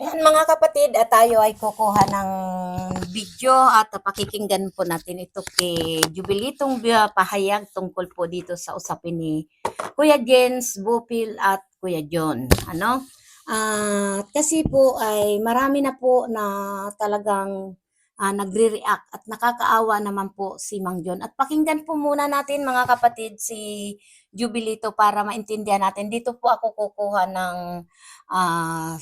Ayan mga kapatid, at tayo ay kukuha ng video at pakikinggan po natin ito kay Jubilitong pahayag tungkol po dito sa usapin ni Kuya Jens, Bupil at Kuya John. Ano? Ah, kasi po ay marami na po na talagang ah, nagre-react at nakakaawa naman po si Mang John. At pakinggan po muna natin mga kapatid si Jubilito para maintindihan natin. Dito po ako kukuha ng ah,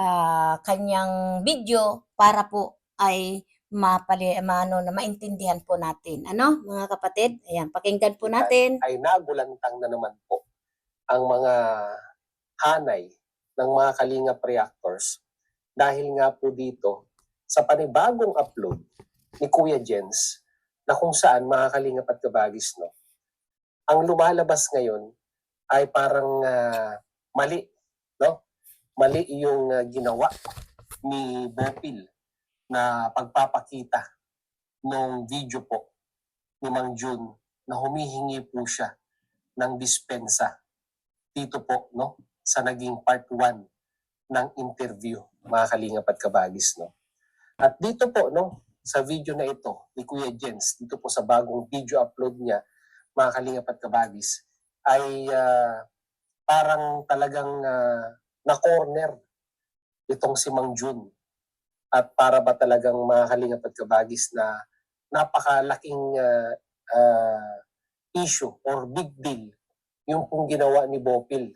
ah, kanyang video para po ay mapali maano na maintindihan po natin. Ano, mga kapatid? Ayan, pakinggan po natin. ay nagulantang na naman po ang mga hanay ng mga kalingap reactors dahil nga po dito sa panibagong upload ni Kuya Jens na kung saan mga kalingap at kabagis no ang lumalabas ngayon ay parang ah, mali mali yung ah, ginawa ni Bopil na pagpapakita ng video po ni Mang Jun na humihingi po siya ng dispensa dito po no sa naging part 1 ng interview mga kalingap at kabagis no. At dito po no sa video na ito ni Kuya Jens dito po sa bagong video upload niya mga kalingap at kabagis ay ah, parang talagang ah, na corner itong si Mang Jun at para ba talagang mga kalingap at kabagis na napakalaking ah, ah, issue or big deal yung pong ginawa ni Bopil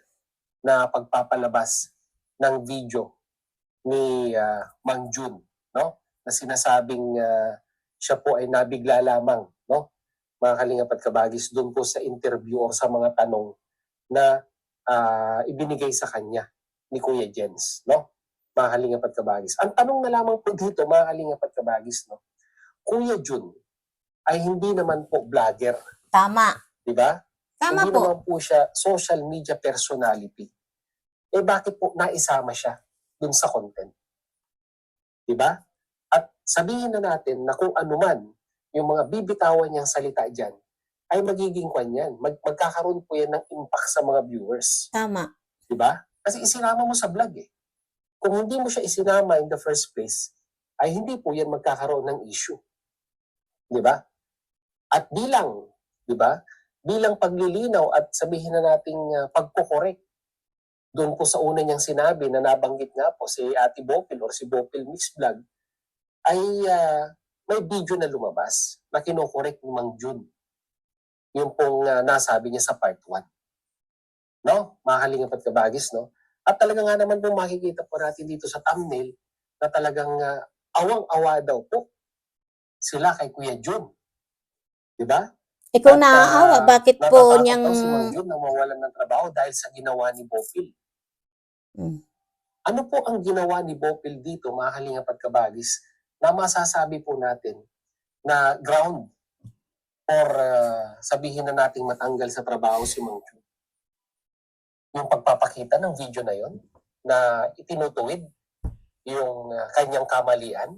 na pagpapalabas ng video ni ah, Mang Jun, no? Na sinasabing ah, siya po ay nabigla lamang, no? Mga kalingap at kabagis doon po sa interview o sa mga tanong na ah, ibinigay sa kanya ni Kuya Jens, no? Mga kalingap at kabagis. Ang tanong na lamang po dito, mga kalingap at kabagis, no? Kuya Jun ay hindi naman po vlogger, Tama. di ba? Tama hindi po. naman po siya social media personality. Eh bakit po naisama siya dun sa content? Di ba? At sabihin na natin na kung ano man yung mga bibitawan niyang salita dyan, ay magiging kwan yan. Mag, magkakaroon po yan ng impact sa mga viewers. Tama. Di ba? Kasi isinama mo sa vlog eh. Kung hindi mo siya isinama in the first place, ay hindi po yan magkakaroon ng issue. Di ba? At bilang, di ba, bilang paglilinaw at sabihin na nating uh, pagkukorek doon po sa una niyang sinabi na nabanggit nga po si Ate Bopil or si Bopil Mix Vlog, ay ah, may video na lumabas na kinokorek ni Mang Jun. Yung pong ah, nasabi niya sa part 1 no? Mga kalingap at kabagis, no? At talaga nga naman po makikita po natin dito sa thumbnail na talagang ah, awang-awa daw po sila kay Kuya Jun. Di ba? Ikaw At, naaawa, ah, bakit po Natatakot niyang... daw si Mang Jun na mawalan ng trabaho dahil sa ginawa ni Bopil. Mm. Ano po ang ginawa ni Bopil dito, mga kalingap at kabagis, na masasabi po natin na ground or ah, sabihin na nating matanggal sa trabaho si Mang Jun? Yung pagpapakita ng video na yon na itinutuwid yung ah, kanyang kamalian,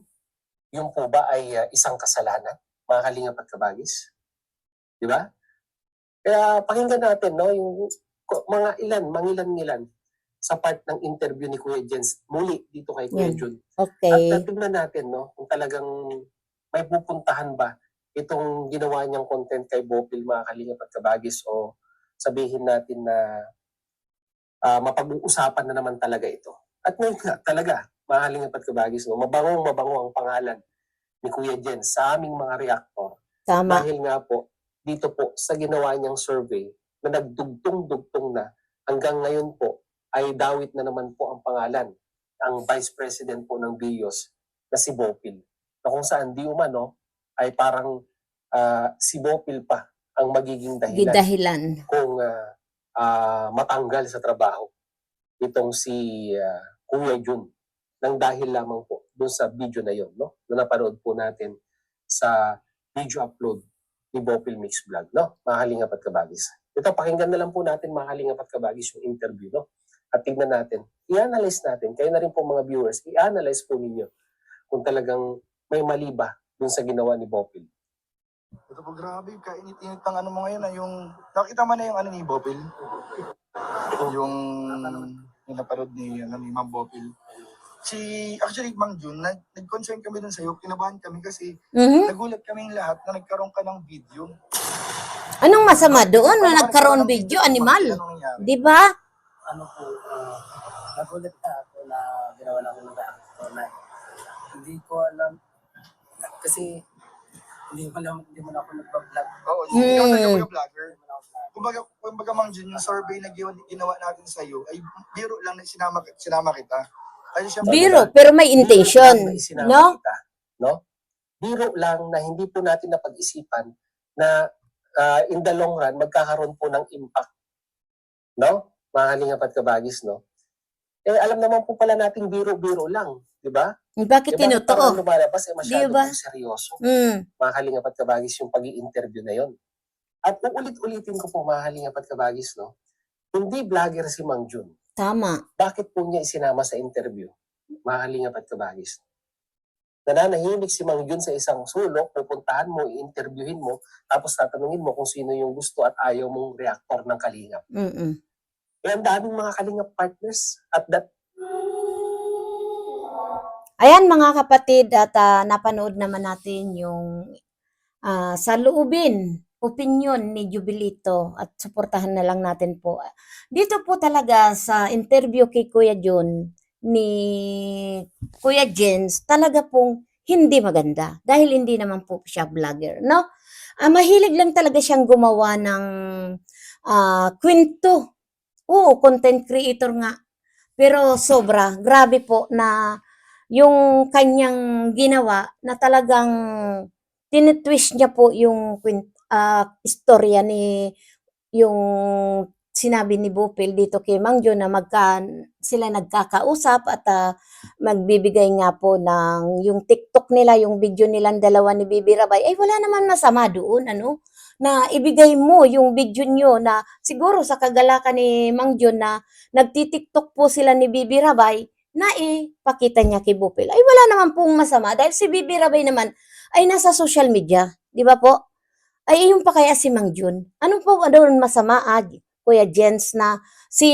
yung po ba ay ah, isang kasalanan, mga kalingap at kabagis? Di ba? Kaya pakinggan natin, no, yung mga ilan, mangilan-ngilan sa part ng interview ni Kuya Jens muli dito kay Kuya. Jun. Okay. At uh, tignan natin, no, kung talagang may pupuntahan ba itong ginawa niyang content kay Bopil, mga kalingap at kabagis, o sabihin natin na ah, mapag-uusapan na naman talaga ito. At ngayon nga, talaga, mga kalingap at kabagis, no, mabangong mabango ang pangalan ni Kuya Jens sa aming mga reactor Tama. dahil nga po, dito po sa ginawa niyang survey na nagdugtong-dugtong na hanggang ngayon po ay dawit na naman po ang pangalan ang Vice President po ng BIOS na si Bopil. Na kung saan di umano ay parang ah, si Bopil pa ang magiging dahilan Gidahilan. kung ah, ah, matanggal sa trabaho itong si ah, Kuya Jun. Nang dahil lamang po doon sa video na yon no? Na napanood po natin sa video upload ni Bopil Mix Vlog no? Mga kalingap at kabagis. Ito pakinggan na lang po natin mga kalingap at kabagis yung interview no? At tignan natin i-analyze natin kayo na rin po mga viewers i-analyze po ninyo kung talagang may mali ba doon sa ginawa ni Bopil Ito po grabe, kainit-init ng ano mo ngayon ah, yung, nakita mo na yung ano ni Bopil? Yung, yung napanood ni, ano, ni Ma'am Bopil. si, actually, Mang Jun, nag, nag-concern kami dun sa'yo, kinabahan kami kasi Mhm. nagulat kaming lahat na nagkaroon ka ng video. Anong masama doon na nagkaroon ng video, animal? Nangyari? Di ba? ano po, uh, nagulat na ako na ginawa na akong reactor na hindi ko alam kasi hindi mo lang hindi mo na ako nagbablog. Oo, hindi ka Hmm. talaga vlogger. Mo na ako vlog. Kumbaga, kumbaga Mang Jun, yung survey na ginawa, natin sa'yo, ay biro lang na sinama, sinama kita. Ay, syempre, Biro, pero may intention. No? kita, no? Biro lang na hindi po natin napag-isipan na ah, in the long run, magkakaroon po ng impact. No? Mga kalingap at kabagis, no? Eh, alam naman po pala nating biro-biro lang. Di ba? Bakit Di ba? Parang lumalabas, eh, masyado Di ba? po seryoso. Mm. Mga kalingap at kabagis, yung pag interview na yon. At uulit-ulitin ko po, mga kalingap at kabagis, no? Hindi vlogger si Mang Jun. Tama. bakit po niya isinama sa interview? Mga kalingap at kabagis. Nananahimik si Mang Jun sa isang sulok, pupuntahan mo, i-interviewin mo, tapos tatanungin mo kung sino yung gusto at ayaw mong reactor ng kalingap. Mm-mm. Eh, ang daming mga kalingap partners at that Ayan mga kapatid at ah, napanood naman natin yung ah, sa loobin, opinion ni Jubilito at suportahan na lang natin po. Dito po talaga sa interview kay Kuya John ni Kuya Jens, talaga pong hindi maganda dahil hindi naman po siya vlogger, no? Ah, mahilig lang talaga siyang gumawa ng ah, kwento. Oo, content creator nga. Pero sobra, grabe po na yung kanyang ginawa na talagang tinitwist niya po yung ah, istorya ni yung sinabi ni Bupil dito kay Mang Jo na magka, sila nagkakausap at ah, magbibigay nga po ng yung TikTok nila, yung video nilang dalawa ni Bibi Rabay, ay wala naman masama doon, ano? Na ibigay mo yung video nyo na siguro sa kagalakan ni Mang Jo na nagtitiktok po sila ni Bibi Rabay, na ipakita niya kay Bupil. Ay wala naman pong masama dahil si Bibi Rabay naman ay nasa social media, di ba po? Ay yung pa kaya si Mang Jun. Ano po doon masama, ah, Kuya Jens, na si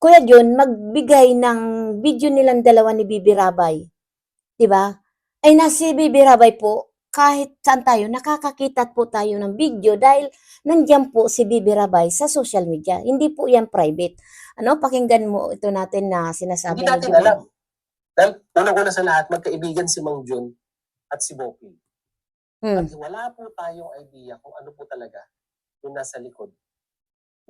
Kuya Jun magbigay ng video nilang dalawa ni Bibi Rabay. Di ba? Ay na si Bibi Rabay po, kahit saan tayo, nakakakita po tayo ng video dahil nandiyan po si Bibi Rabay sa social media. Hindi po yan private. Ano, pakinggan mo ito natin na sinasabi hindi natin alam. Dahil unang-una sa lahat, magkaibigan si Mang Jun at si Bopi. Hmm. At wala po tayong idea kung ano po talaga yung nasa likod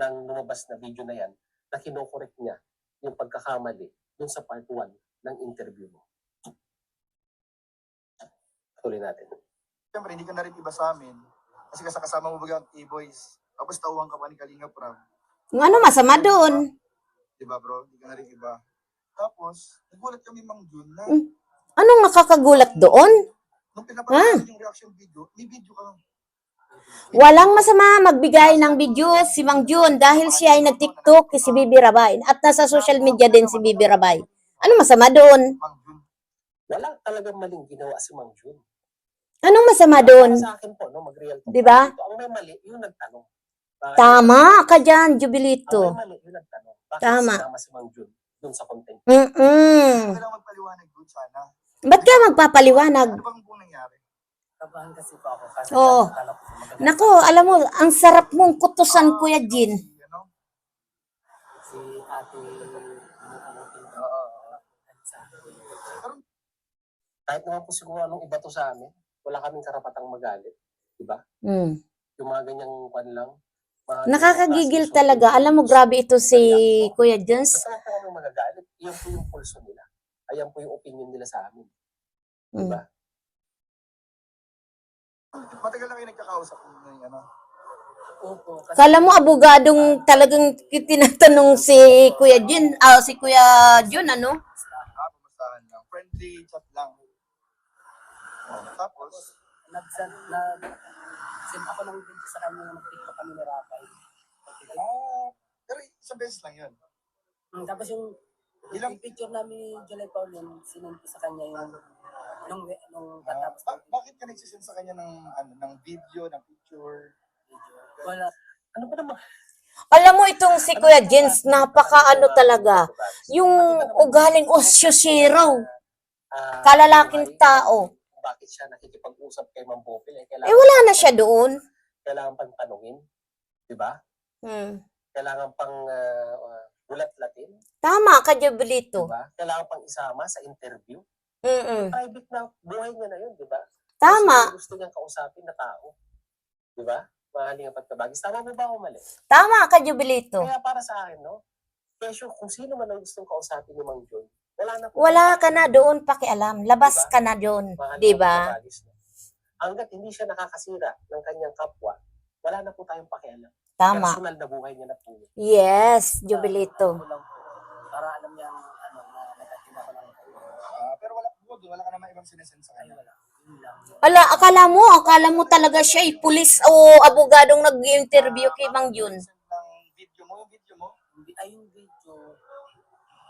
ng lumabas na video na yan na kinokorek niya yung pagkakamali dun sa part 1 ng interview mo. Tuloy natin. Siyempre, hindi ka na rin iba sa amin. Kasi kasama mo baga ang E-Boys. Tapos tauhan ka pa ni Kalinga Prab. Kung ano masama doon? Di ba bro? Hindi ka na rin iba. Tapos, nagulat kami Mang Jun na Hmm. Anong nakakagulat doon? nung pinapanood yung reaction video, may video ka. Walang masama magbigay ng video si Mang Jun dahil siya ay nag-TikTok kay si Bibi Rabay at nasa social media din si Bibi Rabay. Ano masama doon? Mang Jun. Wala talagang maling ginawa si Mang Jun. Anong masama doon? Sa akin po, no, mag-real talk Di ba? Ang may mali, yung nagtanong. Bakit- Tama ka dyan, Ang Jubilito. may mali, yung nagtanong. Bakit Tama. sinama si Mang Jun dun sa content? Mm-mm. Kailangan magpaliwanag doon sana. Ba't ka magpapaliwanag? Ano bang po nangyari? Kabahan kasi po ako kasi Oo. akala ko maganda Nako, alam mo, ang sarap mong kutusan, Kuya Jin. Si, ano? si ate Oo. Kahit naman po siguro anong iba to sa amin, wala kaming karapatang magalit. Di ba? Mm. Yung mga ganyang kwan lang. mga Nakakagigil ganyang talaga. Alam mo, grabe ito si Kuya Jens. Po kami magagalit. Iyan po yung pulso nila. Ayan po yung opinion nila sa amin. Di Mm. ba? Matagal na kayo nagkakausap ng ano. Opo. Kasi, Kala mo, abogadong talagang tinatanong si Kuya Jin, ah, si Kuya Jun, ano? Ah, pumustahan lang. Friendly chat lang. Tapos, nag-send na send ako ng video sa kanya na mag-tiktok kami ni Rapay. ah, pero isang beses lang yun. Mm, tapos yung Ilang- yung picture namin ni July Paulin, sinend ko sa kanya yung nung nung Ah, katapos ba- ng bakit ka nagsisend sa kanya ng ano ng video, ng picture? video. Wala. Ano ba naman? Alam mo itong si Kuya Jens, napaka ano talaga. Yung ugaling osyosiro, Ah, kalalaking tao. Bakit siya nakikipag-usap kay Ma'am Bopil? Eh, Eh kailangan, wala na siya doon. kailangan pang tanungin. Di ba? Hmm. Kailangan pang uh, uh, ulat-latin. Tama ka, Di Jovelito. ba? Kailangan pang isama sa interview. Mm-mm. Private na buhay niya na yun, di ba? Tama. Kasi gusto niyang kausapin na tao. Di ba? Mahaling at kabagis. Tama mo ba o mali? Tama ka, Jovelito. Kaya para sa akin, no? Kesyo, kung sino man ang gustong kausapin ni Mang John, wala na po. Wala ka na doon pakialam. Labas ka na doon. Di ba? Hanggat hindi siya nakakasira ng kanyang kapwa, wala na po tayong pakialam. Tama. Personal na buhay niya na po. Yes. Ano lang po, para alam niya ano, na nag-attend ako ng Ah, pero wala po, wala ka naman ibang sinesend sa kanya. wala. Lang. Ala, akala mo, akala mo talaga siya ay pulis o abogadong nag-interview kay Mang Jun. Send ng video mo, yung video mo. Hindi, ay yung video,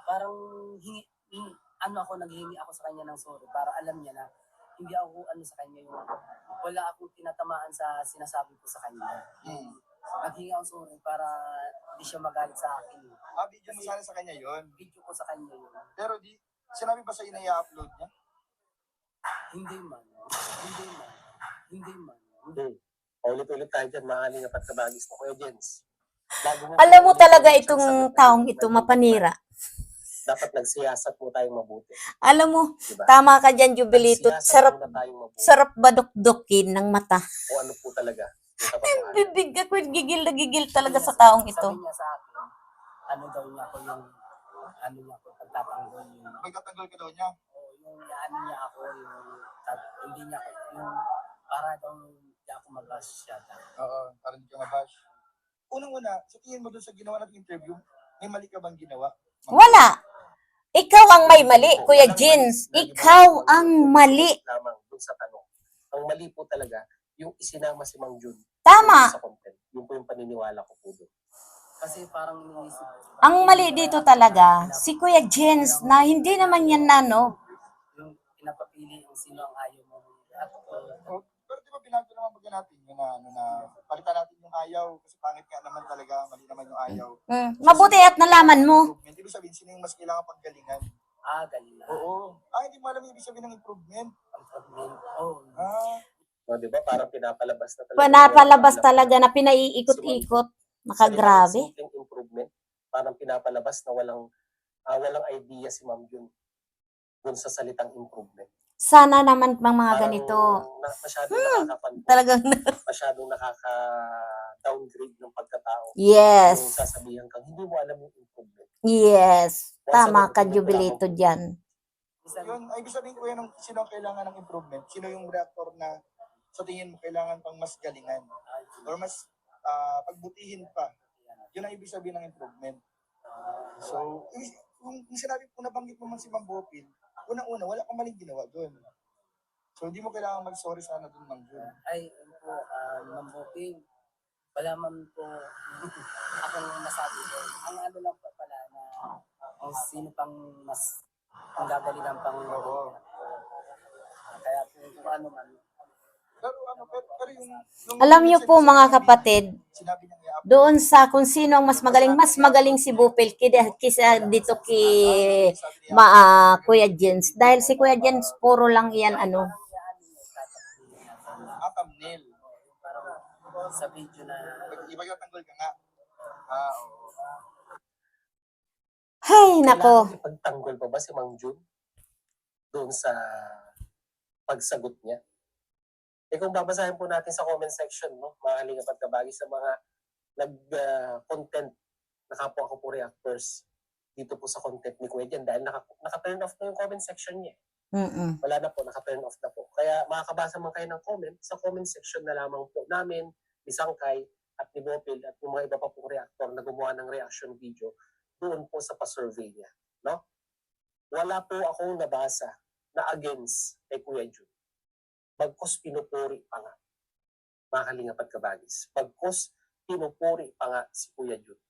parang hingi, hingi, ano ako, naghingi ako sa kanya ng sorry para alam niya na hindi ako ano sa kanya yung wala akong tinatamaan sa sinasabi ko sa kanya. Hmm. Naghingi ako sorry para hindi siya magalit sa akin. Ah, video mo sana sa kanya yon. Video ko sa kanya yun. Pero di, sinabi ba sa'yo na i-upload niya? Hindi man. Hindi man. Hindi man. Hmm. Paulit-ulit tayo dyan, mahaling at kabagis na Kuya Jens. Alam mo talaga itong taong ito, mapanira. Dapat nagsiyasat mo tayong mabuti. Alam mo, Diba? tama ka dyan, Jubilito. Sarap, sarap badok-dokin ng mata. Kung ano po talaga. Bibig ako, gigil na gigil talaga sa taong ito. Sabi niya sa akin, ano daw niya ako yung, ano niya ako, pagtatanggol yung, Magtatanggol ka daw niya. o yung ano niya ako, yung, hindi niya ako, yung, para daw hindi ako mabash siya. Oo, para hindi ka mabash. Unang-una, sa tingin mo dun sa ginawa nating interview, may mali ka bang ginawa? Wala. Ikaw ang may mali, Kuya mali. Ikaw ang mali. Lamang dun sa tanong. Ang mali po talaga, yung isinama si Mang Jun Tama. sa content. Yun po yung paniniwala ko po doon. Kasi parang iniisip. Ang mali dito talaga, si Kuya Jens, na hindi naman yan na, no? Yung pinapapili kung sino ang ayaw mo. At, uh, pero di ba binago naman baga natin yung na, ano na, palitan natin yung ayaw kasi pangit nga naman talaga, mali naman yung ayaw. Mm, mabuti at nalaman mo. Ibig sabihin, sino yung mas kailangan paggalingan? ah, galing na. Oo. Ah, hindi mo alam yung ibig sabihin ng improvement. Ang problem. Oh, Ah, No, di ba? Parang pinapalabas na talaga. Panapalabas yung- talaga na pinaiikot-ikot. Makagrabe. Salitang simpleng improvement. Parang pinapalabas na walang ah, walang idea si Ma'am Jun dun sa salitang improvement. Sana naman mga mga Parang ganito. Na, masyadong nakakapanpo, Talagang, masyadong nakaka-downgrade ng pagkatao. Yung yes. sasabihan kang, hindi mo alam yung improvement. Yes. Tama ka, Jubilito dyan. yun, ay ibig sabihin ko yan, ng- sino ang kailangan ng improvement? Sino yung reactor na sa tingin mo kailangan pang mas galingan? Or mas ah, pagbutihin pa? Yun ang ibig sabihin ng improvement. So, kung, kung sinabi ko nabanggit mo man si Mang Bopil, unang-una, wala kang maling ginawa doon. So, hindi mo kailangan mag-sorry sana doon, Mang Jun. ay, ano po, uh, mambuking, wala man po akong masabi ko. Ang ano lang po pala na kung sino pang mas ang gagalingan pang Oo. Kaya po kung ano man, Pero ano, pero, pero yung, yung... Alam niyo po mga kapatid, Sinabi niya i-upload. doon sa kung sino ang mas magaling, mas magaling si Bupil kisa dito kay ma, ah, Kuya Jens. Dahil si Kuya Jens, puro lang yan ano. ah, thumbnail. Sa video na Iba yung tanggol ka nga. Ah, oo. Hay, nako. Ipagtanggol pa ba si Mang Jun doon sa pagsagot niya? Eh kung babasahin po natin sa comment section, no, mga halingap at kabagi sa mga nag-content na kapwa ko po reactors dito po sa content ni Kuya Jan dahil naka, naka-turn off na yung comment section niya. Mm-mm. Wala na po, naka-turn off na po. Kaya makakabasa man kayo ng comment sa comment section na lamang po namin, ni Sangkay at ni Bopil at yung mga iba pa pong reactor na gumawa ng reaction video doon po sa pa-survey niya. No? Wala po akong nabasa na against kay Kuya Jun. Bagkos pinupuri pa nga. Mga kalingap at kabagis. Bagkos pinupuri pa nga si Kuya Jun.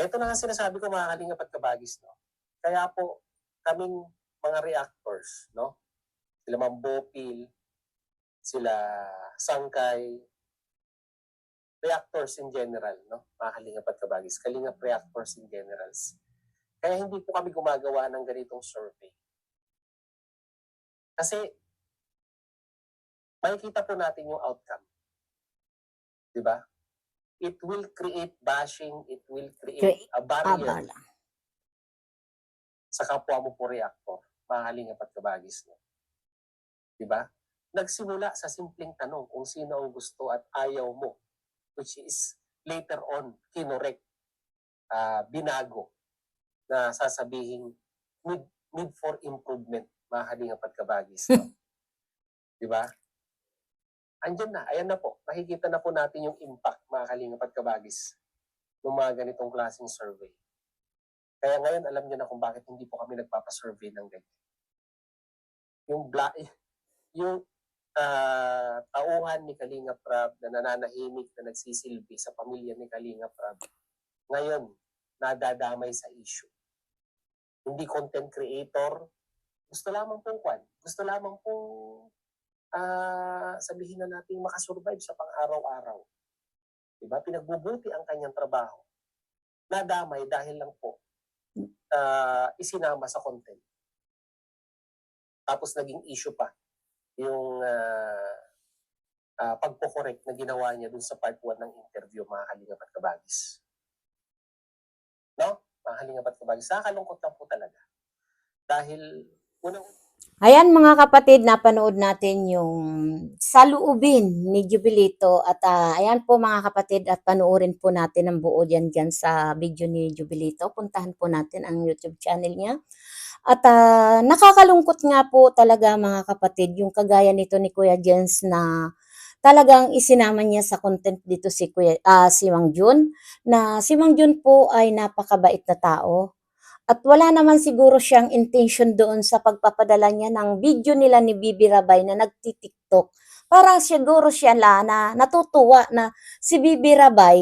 Ito na nga sinasabi ko mga kalingap at kabagis. No? Kaya po, kaming mga reactors, no? Sila Mambopil, sila Sangkay, reactors in general, no? Mga kalingap at kabagis. Kalingap reactors in generals. Kaya hindi po kami gumagawa ng ganitong survey. Kasi, makikita po natin yung outcome. Di ba? It will create bashing, it will create Create a barrier Abala. sa kapwa mo po reactor, mga kalingap at kabagis. No? Di ba? Nagsimula sa simpleng tanong kung sino ang gusto at ayaw mo, which is later on kinorek, ah, binago, na sasabihin need, need for improvement, mga kalingap at kabagis. No? Di ba? Andyan na, ayan na po. Makikita na po natin yung impact, mga kalingap at kabagis, ng mga ganitong klaseng survey. Kaya ngayon, alam niyo na kung bakit hindi po kami nagpapasurvey ng ganyan. Yung bla yung ah, tauhan ni Kalinga Prab na nananahimik na nagsisilbi sa pamilya ni Kalinga Prab, ngayon, nadadamay sa issue. Hindi content creator, gusto lamang pong kwan, gusto lamang pong ah, sabihin na natin makasurvive sa pang-araw-araw. Diba? Pinagbubuti ang kanyang trabaho. Nadamay dahil lang po ah, isinama sa content. Tapos naging issue pa yung uh, pagpo-correct na ginawa niya dun sa part 1 ng interview, mga kalingap at kabagis. No? Mga kalingap at kabagis. Nakakalungkot lang po talaga. Dahil, unang Ayan mga kapatid, napanood natin yung saluubin ni Jubilito at ah, ayan po mga kapatid at panoorin po natin ang buo dyan dyan sa video ni Jubilito. Puntahan po natin ang YouTube channel niya. At ah, nakakalungkot nga po talaga mga kapatid yung kagaya nito ni Kuya Jens na talagang isinama niya sa content dito si Kuya ah, si Mang Jun na si Mang Jun po ay napakabait na tao. At wala naman siguro siyang intention doon sa pagpapadala niya ng video nila ni Bibi Rabay na nagtitiktok. Parang siguro siya la na natutuwa na si Bibi Rabay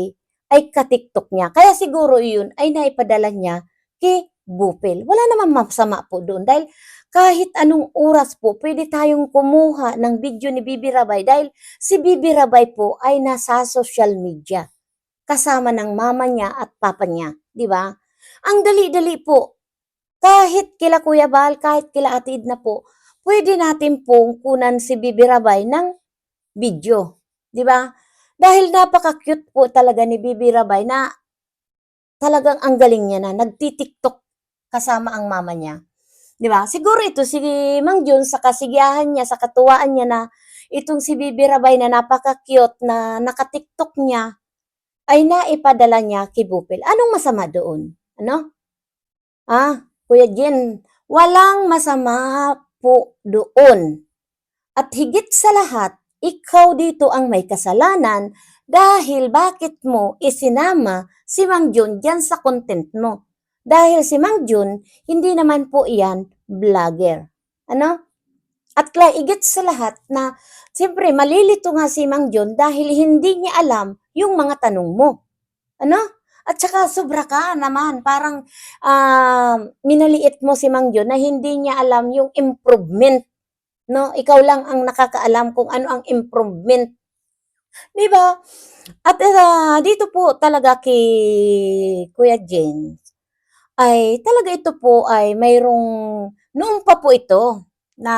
ay katiktok niya. Kaya siguro yun ay naipadala niya kay Bupil. Wala naman masama po doon dahil kahit anong oras po pwede tayong kumuha ng video ni Bibi Rabay dahil si Bibi Rabay po ay nasa social media kasama ng mama niya at papa niya, di ba? Ang dali-dali po. Kahit kila Kuya Bal, kahit kila Ate Edna po, pwede natin pong kunan si Bibi Rabay ng video. Di ba? Dahil napaka-cute po talaga ni Bibi Rabay na talagang ang galing niya na nagtitiktok kasama ang mama niya. Di ba? Siguro ito si Mang Jun sa kasigahan niya, sa katuwaan niya na itong si Bibi Rabay na napaka-cute na nakatiktok niya ay naipadala niya kay Bupil. Anong masama doon? Ano? Ah, Kuya Jen, walang masama po doon. At higit sa lahat, ikaw dito ang may kasalanan dahil bakit mo isinama si Mang Jun dyan sa content mo. Dahil si Mang Jun, hindi naman po iyan vlogger. Ano? At la, higit sa lahat na, siyempre, malilito nga si Mang Jun dahil hindi niya alam yung mga tanong mo. Ano? At saka sobra ka naman, parang ah, minaliit mo si Mang Jun na hindi niya alam yung improvement. No? Ikaw lang ang nakakaalam kung ano ang improvement. Di ba? At ah, dito po talaga kay Kuya James, ay talaga ito po ay mayroong, noon pa po ito, na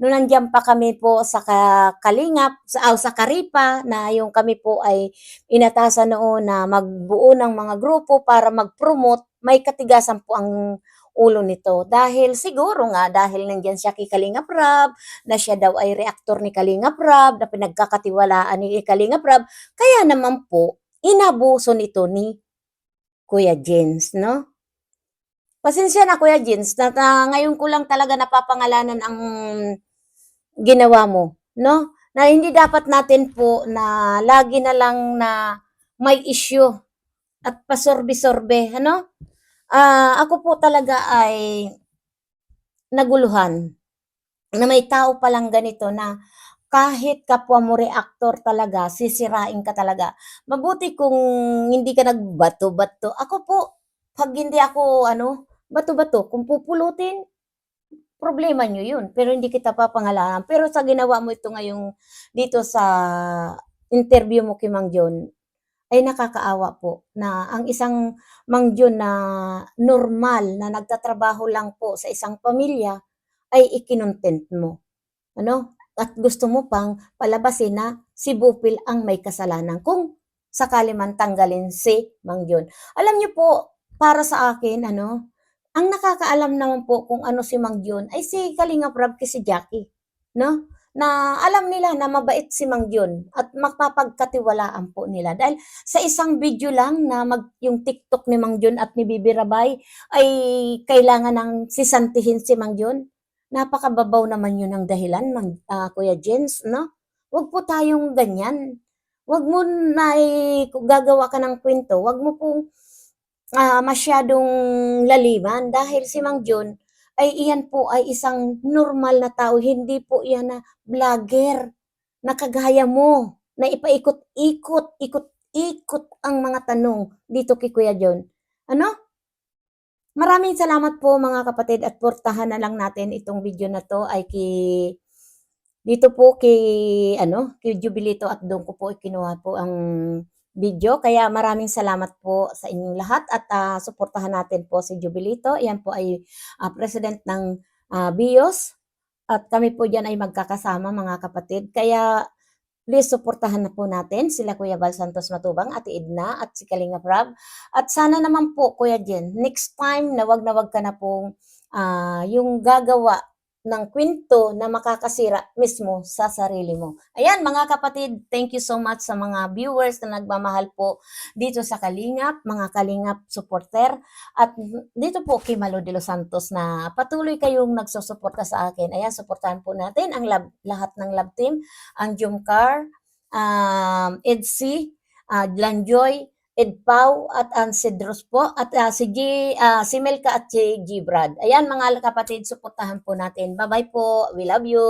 noon nandiyan pa kami po sa ka- Kalingap, sa, ah, sa Karipa, na yung kami po ay inatasan noon na magbuo ng mga grupo para mag-promote, may katigasan po ang ulo nito. Dahil siguro nga, dahil nandyan siya kay Kalinga Prab, na siya daw ay reaktor ni Kalinga Prab, na pinagkakatiwalaan ni Kalinga Prab, kaya naman po, inabuso nito ni Kuya Jens, no? Pasensya na Kuya Jens, na, na ngayon ko lang talaga napapangalanan ang ginawa mo, no? Na hindi dapat natin po na lagi na lang na may issue at pasorbe-sorbe, ano? Ah, ako po talaga ay naguluhan na may tao palang ganito na kahit kapwa mo reactor talaga, sisirain ka talaga. Mabuti kung hindi ka nagbato-bato. Ako po, pag hindi ako, ano, bato-bato, kung pupulutin, problema nyo yun. Pero hindi kita papangalanan. Pero sa ginawa mo ito ngayong dito sa interview mo kay Mang John, ay nakakaawa po na ang isang mangyon na normal na nagtatrabaho lang po sa isang pamilya ay ikinontent mo. Ano? At gusto mo pang palabasin na si Bupil ang may kasalanan kung sakali man tanggalin si Mangyon. Alam niyo po, para sa akin, ano, ang nakakaalam naman po kung ano si Mangyon ay si Kalinga Prab si Jackie. No? Na alam nila na mabait si Mangyon at magpapagkatiwalaan po nila. Dahil sa isang video lang na mag, yung TikTok ni Mangyon at ni Bibi Rabay ay kailangan ng sisantihin si Mangyon. Napakababaw naman yun ang dahilan, Mang, ah, Kuya Jens, no? Huwag po tayong ganyan. Huwag mo na eh, gagawa ka ng kwento, huwag mo pong ah, masyadong laliman dahil si Mang John ay iyan po ay isang normal na tao, hindi po iyan na vlogger na kagaya mo na ipaikot-ikot, ikot-ikot ang mga tanong dito kay Kuya John. Ano? Maraming salamat po mga kapatid at portahan na lang natin itong video na to ay kay dito po kay ano, kay Jubilito at doon ko po kinuha po ang video. Kaya maraming salamat po sa inyong lahat at ah, suportahan natin po si Jubilito. Yan po ay ah, president ng ah, BIOS at kami po diyan ay magkakasama mga kapatid. Kaya please suportahan na po natin sila Kuya Val Santos Matubang, Ate Edna at si Kalinga Prab. At sana naman po Kuya Jen, next time na wag na wag ka na pong ah, yung gagawa ng kwento na makakasira mismo sa sarili mo. Ayan mga kapatid, thank you so much sa mga viewers na nagmamahal po dito sa Kalingap, mga Kalingap supporter at dito po kay Malo de los Santos na patuloy kayong nagsusuporta sa akin. Ayan, suportahan po natin ang lab, lahat ng lab team, ang Jumcar, um, Edsi, uh, Lanjoy, Ed Pau at ang Cedros po at ah, si G, ah, si Melka at si G Brad. Ayan mga kapatid, suportahan po natin. Bye-bye po. We love you.